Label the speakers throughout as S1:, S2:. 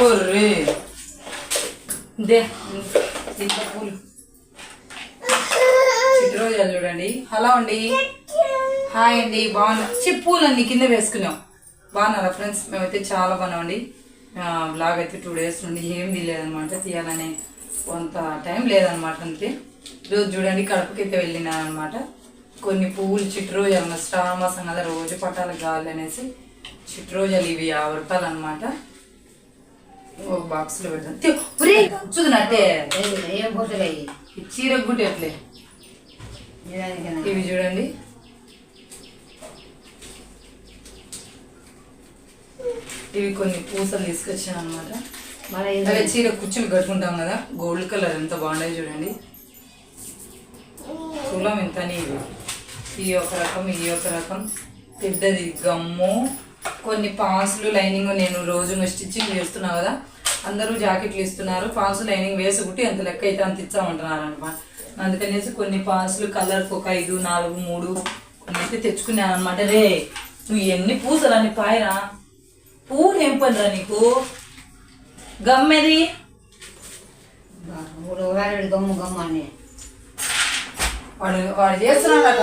S1: ఓర్రే they ఇంత పూలు. చిట్రోజు చూడండి. హలో అండి. హాయ్ అండి బాగున్నా చి పూలన్నీ కింద వేసుకున్నాం. బాగున్నారా ఫ్రెండ్స్? మేమైతే చాలా బాగున్నామండి. బ్లాగ్ అయితే టూ డేస్ నుండి ఏం తీయలేదనమాట తీయాలనే కొంత టైం లేదనమాట అంతే. రోజు చూడండి కడపకైతే వెళ్ళినానమాట కొన్ని పువ్వులు చిట్రోజాలు శ్రావణ మాసం కదా రోజు పట్టాలకు కావాలి అనేసి చిట్రోజాలు ఇవి యాభై రూపాయలు అనమాట ఓ బాక్స్లో పెడతాను ఒరే, చూడనట్టే
S2: ఏం పోతున్నాయి
S1: ఈ చీర గుట్టి అట్లే ఇవి చూడండి. ఇవి కొన్ని పూసలు తీసుకొచ్చాను అనమాట అదే చీర కూర్చుని కట్టుకుంటాం కదా గోల్డ్ కలర్ ఎంత బాగుండేది చూడండి. తులం ఇవి ఈ ఒక రకం ఈ ఒక రకం. పెద్దది గమ్ము. కొన్ని పాన్సులు లైనింగ్ నేను రోజు స్టిచ్చింగ్ చేస్తున్నాను కదా. అందరూ జాకెట్లు ఇస్తున్నారు. పాన్స్ లైనింగ్ వేసి కుట్టి ఎంత లెక్క అయితే అంత ఇచ్చామంటున్నారు అనమాట అందుకనేసి కొన్ని పాన్సులు కలర్ ఒక ఐదు నాలుగు మూడు కొన్ని అయితే తెచ్చుకున్నాను అనమాట రే నువ్వు ఎన్ని పూసలు అని పాయరా? పూలు ఏం పనిరా నీకు? గమ్మెది.
S2: గమ్ము గమ్ము అని
S1: వాడు వాడు చేస్తున్నాడట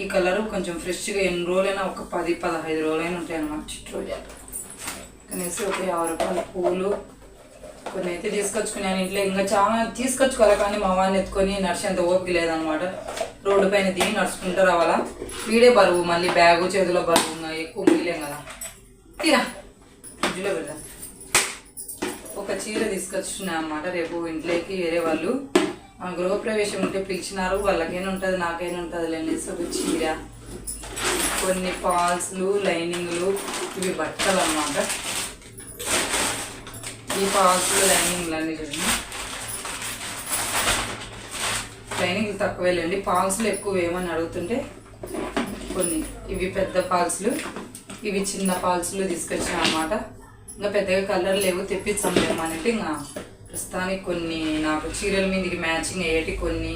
S1: ఈ కలర్ కొంచెం ఫ్రెష్గా ఎన్ని రోజులైనా ఒక పది పదహైదు రోజులైనా ఉంటాయి అన్నమాట చిట్టు రోజాలు కనీసం ఒక యాభై రూపాయల పూలు కొన్ని అయితే తీసుకొచ్చుకున్నాను. ఇంట్లో ఇంకా చాలా తీసుకొచ్చుకోవాలి కానీ మా వాడిని ఎత్తుకొని నడిచేంత ఓపిక లేదనమాట రోడ్డు పైన దిగి నడుచుకుంటూ రావాలా? వీడే బరువు మళ్ళీ బ్యాగు చేతిలో బరువు ఎక్కువ మిగిలేం కదా. తీరా ఫ్రిడ్జ్లో పెడదాం. ఒక చీర తీసుకొచ్చున్నా అనమాట రేపు ఇంట్లోకి వేరే వాళ్ళు. గృహప్రవేశం ఉంటే పిలిచినారు వాళ్ళకైనా ఉంటుంది నాకైనా ఉంటుంది అనేసి ఒక చీర. కొన్ని పాల్స్లు లైనింగ్లు ఇవి బట్టలు అన్నమాట ఈ పాల్స్లు లైనింగ్లు అన్నీ చూడండి. లైనింగ్లు తక్కువేలేండి పాల్స్లు ఎక్కువ వేయమని అడుగుతుంటే కొన్ని ఇవి పెద్ద పాల్స్లు ఇవి చిన్న పాల్స్లు తీసుకొచ్చాను అనమాట ఇంకా పెద్దగా కలర్ లేవు తెప్పించాం లేమనంటే ఇంకా ప్రస్తుతానికి కొన్ని నాకు చీరల మీదకి మ్యాచింగ్ అయ్యేటి కొన్ని.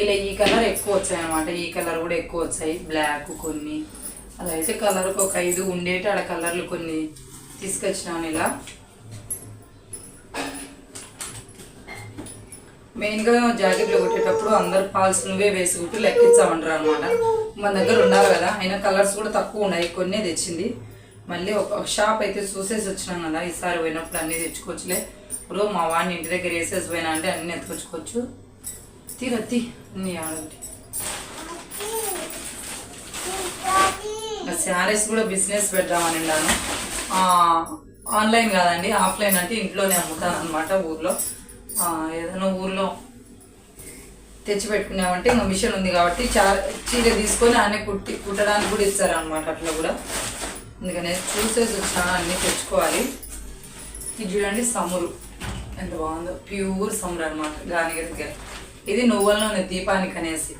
S1: ఇలా ఈ కలర్ ఎక్కువ వచ్చాయి అనమాట ఈ కలర్ కూడా ఎక్కువ వచ్చాయి. బ్లాక్ కొన్ని. అలా అయితే కలర్కి ఒక ఐదు ఉండేటి ఆడ కలర్లు కొన్ని తీసుకొచ్చినాను ఇలా. మెయిన్గా జాకెట్లు కుట్టేటప్పుడు అందరు పాల్స్ నువ్వే వేసి కుట్టి లెక్కించామంటారు అనమాట మన దగ్గర ఉన్నారు కదా అయినా కలర్స్ కూడా తక్కువ ఉన్నాయి. కొన్నే తెచ్చింది. మళ్ళీ ఒక ఒక షాప్ అయితే చూసేసి వచ్చినాం కదా ఈసారి పోయినప్పుడు అన్నీ తెచ్చుకోవచ్చులే. ఇప్పుడు మా వాడిని ఇంటి దగ్గర వేసేసి పోయినా అంటే అన్నీ ఎత్తుకొచ్చుకోవచ్చు. తీరా తీ. అన్నీ ఆడొకటి శారీస్ కూడా బిజినెస్ పెడదామని ఉన్నాను ఆ, ఆన్లైన్ కాదండి ఆఫ్లైన్ అంటే ఇంట్లోనే అమ్ముతాను అనమాట ఊర్లో ఏదైనా ఊర్లో తెచ్చి పెట్టుకున్నామంటే ఇంకా మిషన్ ఉంది కాబట్టి చా చీర తీసుకొని అన్నీ కుట్టి కుట్టడానికి కూడా ఇస్తారు అనమాట అట్లా కూడా. అందుకనే చూసేసి వచ్చినా అన్నీ తెచ్చుకోవాలి. ఇది చూడండి సమురు. ఎంత బాగుందో? ప్యూర్ సమురు అనమాట గానిగ దగ్గర ఇది నువ్వుల నూనె దీపానికి అనేసి.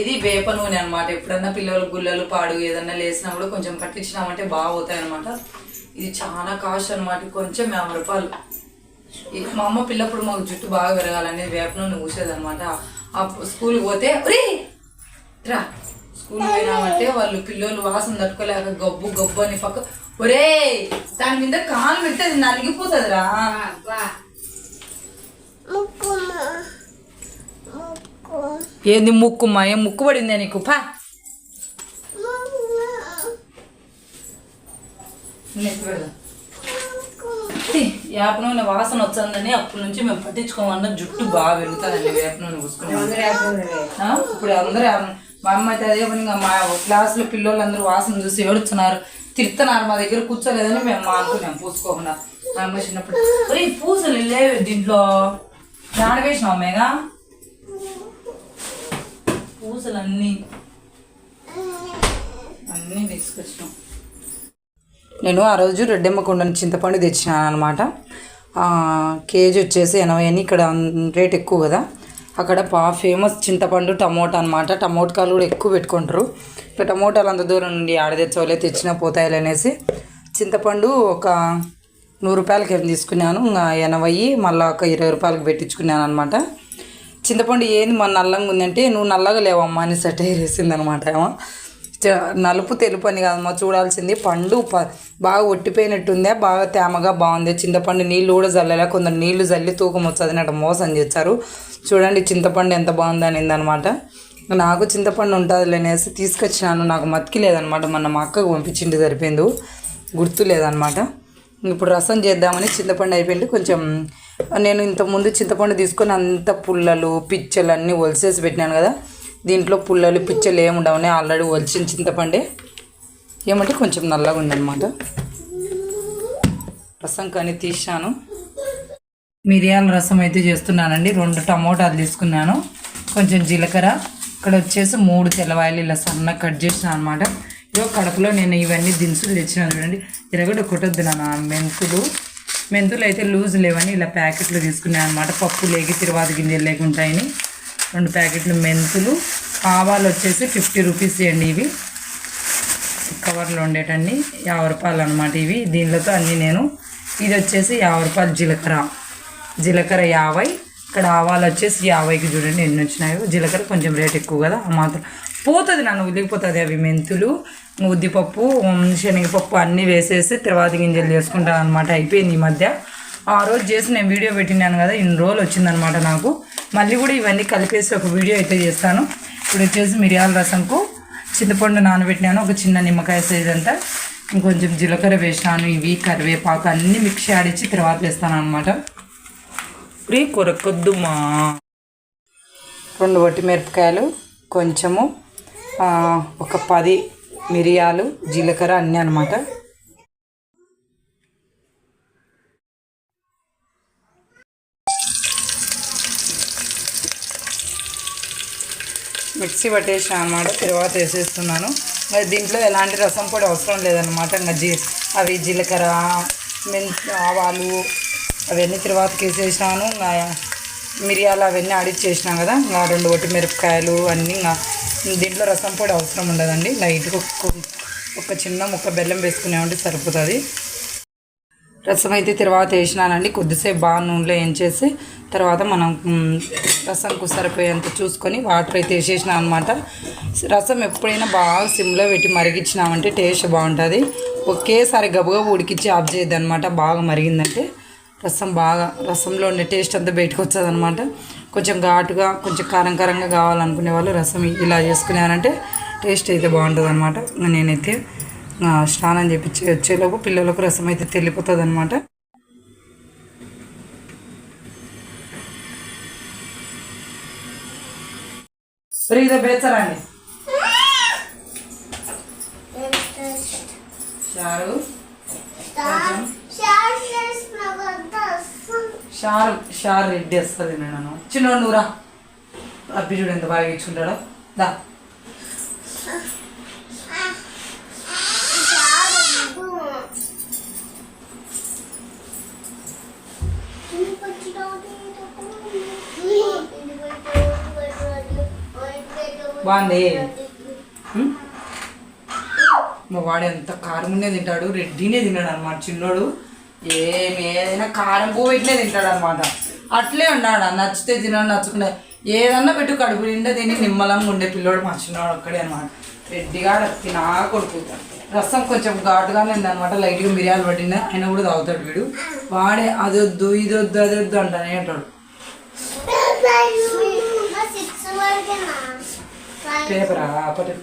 S1: ఇది వేప నూనె అనమాట ఎప్పుడన్నా పిల్లలు గుల్లలు పాడు ఏదన్నా లేసినప్పుడు కొంచెం పట్టించినామంటే బాగా అవుతాయనమాట అనమాట ఇది చాలా కాస్ట్ అనమాట కొంచెం యాభై రూపాయలు. మా అమ్మ పిల్లప్పుడు మాకు జుట్టు బాగా పెరగాలని వేప నూనె పూసేదనమాట ఆ స్కూల్కి పోతే రా. స్కూల్ పోయినామంటే వాళ్ళు పిల్లలు వాసన తట్టుకోలేక గబ్బు గబ్బు అని పక్క ఒరే దాని మీద కాలు పెడితే అది నలిగిపోతుందిరా.
S2: అబ్బా.
S1: ఏంది ముక్కుమ్మా ఏం ముక్కు పడిందే నీకు? పా. వేప నూనె వాసన వచ్చిందని అప్పటి నుంచి మేము పట్టించుకోమన్నా జుట్టు బాగా పెరుగుతుందండి వేప నూనె పూసుకునే
S2: అందరూ వేస్తున్నారు
S1: ఆ, ఇప్పుడు అందరూ మా అమ్మ అయితే అదే పనిగా మా క్లాసులో పిల్లలు అందరూ వాసన చూసి ఏడుస్తున్నారు. తిడుతున్నారు మా దగ్గర కూర్చోలేదని మేము మా అనుకున్నాం పూసుకోకుండా. మా అమ్మ చిన్నప్పుడు పూసలు లేవు దీంట్లో. దాడ మేఘా పూసలు అన్నీ అన్నీ తీసుకొచ్చినాం. నేను ఆ రోజు రెడ్డెమ్మకొండ చింతపండు తెచ్చినాను అనమాట కేజీ వచ్చేసి ఎనభై అని ఇక్కడ రేట్ ఎక్కువ కదా. అక్కడ బాగా ఫేమస్ చింతపండు టమోటా అనమాట టమోటాలు కూడా ఎక్కువ పెట్టుకుంటారు. ఇక టమోటాలు అంత దూరం నుండి ఆడ తెచ్చోలే తెచ్చినా పోతాయిలే అనేసి. చింతపండు ఒక నూరు రూపాయలకి ఏం తీసుకున్నాను ఇంకా ఎనభై మళ్ళీ ఒక ఇరవై రూపాయలకి పెట్టించుకున్నాను అనమాట చింతపండు ఏంది మన నల్లంగా ఉందంటే నువ్వు నల్లగా లేవమ్మా అని సెట్ వేసింది అనమాట ఏమో. చ- నలుపు తెలుపు అని కాదమ్మా చూడాల్సింది పండు ప- బాగా ఒట్టిపోయినట్టుందే బాగా తేమగా బాగుంది. చింతపండు నీళ్ళు కూడా జల్లలే కొందరు నీళ్ళు జల్లి తూకం వచ్చేది అట్లా మోసం చేశారు. చూడండి చింతపండు ఎంత బాగుంది అనింది అనమాట నాకు చింతపండు ఉంటుంది అనేసి తీసుకొచ్చినాను నాకు మతికి లేదనమాట మొన్న మా అక్కకు పంపించింది సరిపోయింది గుర్తు లేదనమాట ఇప్పుడు రసం చేద్దామని చింతపండు అయిపోయింది. కొంచెం నేను ఇంతకుముందు చింతపండు తీసుకొని అంత పుల్లలు పిచ్చలు అన్నీ ఒలిసేసి పెట్టినాను కదా. దీంట్లో పుల్లలు పిచ్చలు ఏమి ఉండవని ఆల్రెడీ ఒలిచిన చింతపండే. ఏమంటే కొంచెం నల్లగా ఉందన్నమాట. రసం కానీ తీసాను. మిరియాల రసం అయితే చేస్తున్నానండి. రెండు టమోటాలు తీసుకున్నాను. కొంచెం జీలకర్ర. ఇక్కడ వచ్చేసి మూడు తెల్లవాయలు ఇలా సన్నగా కట్ చేసిన అనమాట ఇదో కడపలో నేను ఇవన్నీ దినుసులు తెచ్చినాను చూడండి. ఇరగడ కొట్టొద్దు నా మెంతులు మెంతులు అయితే లూజ్ లేవని ఇలా ప్యాకెట్లు తీసుకున్నాను అనమాట పప్పు లేకి తిరువాత గింజలు లేకుంటాయని రెండు ప్యాకెట్లు మెంతులు. ఆవాలు వచ్చేసి ఫిఫ్టీ రూపీస్ అండి ఇవి. కవర్లో ఉండేటండి యాభై రూపాయలు అనమాట ఇవి. దీనిలతో అన్నీ నేను. ఇది వచ్చేసి యాభై రూపాయలు జీలకర్ర. జీలకర్ర యాభై ఇక్కడ ఆవాలు వచ్చేసి యాభైకి చూడండి ఎన్ని వచ్చినాయో. జీలకర్ర కొంచెం రేట్ ఎక్కువ కదా ఆ మాత్రం పోతుంది నన్ను ఉదిగిపోతుంది అవి మెంతులు ఉద్దిపప్పు శనగపప్పు అన్నీ వేసేసి తర్వాత గింజలు చేసుకుంటాను అనమాట అయిపోయింది ఈ మధ్య. ఆ రోజు చేసి నేను వీడియో పెట్టినాను కదా ఇన్ని రోజులు వచ్చిందనమాట నాకు. మళ్ళీ కూడా ఇవన్నీ కలిపేసి ఒక వీడియో అయితే చేస్తాను. ఇప్పుడు వచ్చేసి మిరియాల రసంకు చింతపండు నానబెట్టినాను ఒక చిన్న నిమ్మకాయ సైజ్ అంతా. ఇంకొంచెం జీలకర్ర వేసినాను ఇవి కరివేపాకు అన్నీ మిక్స్ ఆడిచ్చి తర్వాత వేస్తాను అనమాట ఇప్పుడు కొరకొద్దుమా? రెండు వట్టి మిరపకాయలు కొంచెము ఒక పది మిరియాలు జీలకర్ర అన్నీ అనమాట మిక్సీ పట్టేసిన అనమాట తర్వాత వేసేస్తున్నాను. మరి దీంట్లో ఎలాంటి రసం కూడా అవసరం లేదనమాట ఇంకా జీ అవి జీలకర్ర మెంత్ ఆవాలు అవన్నీ తర్వాతకి వేసేసాను ఇంకా మిరియాలు అవన్నీ ఆడిచ్చేసినాం కదా. ఇంకా రెండు ఒట్టి మిరపకాయలు అన్నీ ఇంకా దీంట్లో రసం పొడి అవసరం ఉండదండి. లైట్గా ఒక ఒక చిన్న ముక్క బెల్లం వేసుకునేమంటే సరిపోతుంది. రసం అయితే తర్వాత వేసినానండి. కొద్దిసేపు బాగా నూనెలో వేయించేసి తర్వాత మనం రసంకు సరిపోయేంత చూసుకొని వాటర్ అయితే వేసేసినాం అనమాట రసం ఎప్పుడైనా బాగా సిమ్లో పెట్టి మరిగించినామంటే టేస్ట్ బాగుంటుంది. ఒకేసారి గబగబా ఉడికిచ్చి ఆఫ్ చేయద్దు అనమాట బాగా మరిగిందంటే. రసం బాగా రసంలో ఉండే టేస్ట్ అంతా బయటకు వచ్చేది అనమాట కొంచెం ఘాటుగా కొంచెం కారం కారంగా కావాలనుకునే వాళ్ళు రసం ఇలా చేసుకున్నారంటే టేస్ట్ అయితే బాగుంటుంది అనమాట నేనైతే స్నానం చేపించి వచ్చేలోపు పిల్లలకు రసం అయితే తెలిపోతుంది అనమాట ఫ్రీగా బేచరండి షారు షార్ షార్ రెడ్డి వస్తుంది నేను చిన్న నూరా అబ్బి చూడు ఎంత బాగా ఇచ్చుకుంటాడో దా. బాగుంది. మా వాడు ఎంత కారమునే తింటాడు రెడ్డినే తిన్నాడు అనమాట చిన్నోడు. ఏమి ఏదైనా కారం పోయిట్లే తింటాడు అనమాట అట్లే ఉన్నాడు నచ్చితే తినడు నచ్చుకునే ఏదన్నా పెట్టు కడుపు నిండా తిని నిమ్మలంగా ఉండే పిల్లోడు మా చిన్నవాడు ఒక్కడే అనమాట రెడ్డిగా తినా కొడుకు. రసం కొంచెం ఘాటుగానే ఉందన్నమాట లైట్గా మిరియాలు పట్టిన ఆయన కూడా తాగుతాడు వీడు. వాడే అది వద్దు ఇది వద్దు అది వద్దు అంటానే అంటాడు పేపరా పట్టు.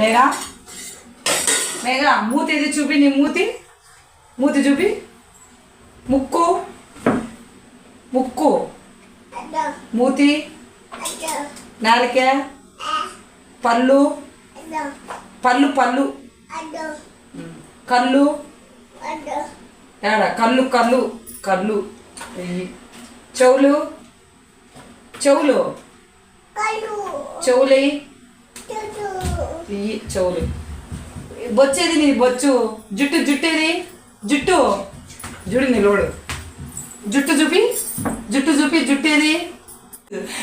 S1: మేఘా. మేఘా మూతి ఇది చూపి నీ మూతి? మూతి చూపి. ముక్కు. ముక్కు. మూతి. నాలిక పళ్ళు. పళ్ళు పళ్ళు. కళ్ళు. ఏడా కళ్ళు కళ్ళు. కళ్ళు. చెవులు. చెవులు. చెవులు. తీయి చెవులు. బొచ్చేది నీ బొచ్చు. జుట్టు జుట్టేది. జుట్టు. జుడు నిలోడు జుట్టు చూపి జుట్టు చూపి జుట్టేది.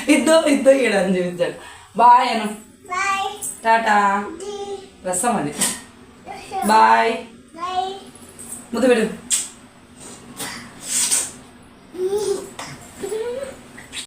S1: ఇద్దో ఇద్దో ఈడని చూపించాడు. బాయ్ అను. టాటా. రసం అది. బాయ్. ముద్దు పెడు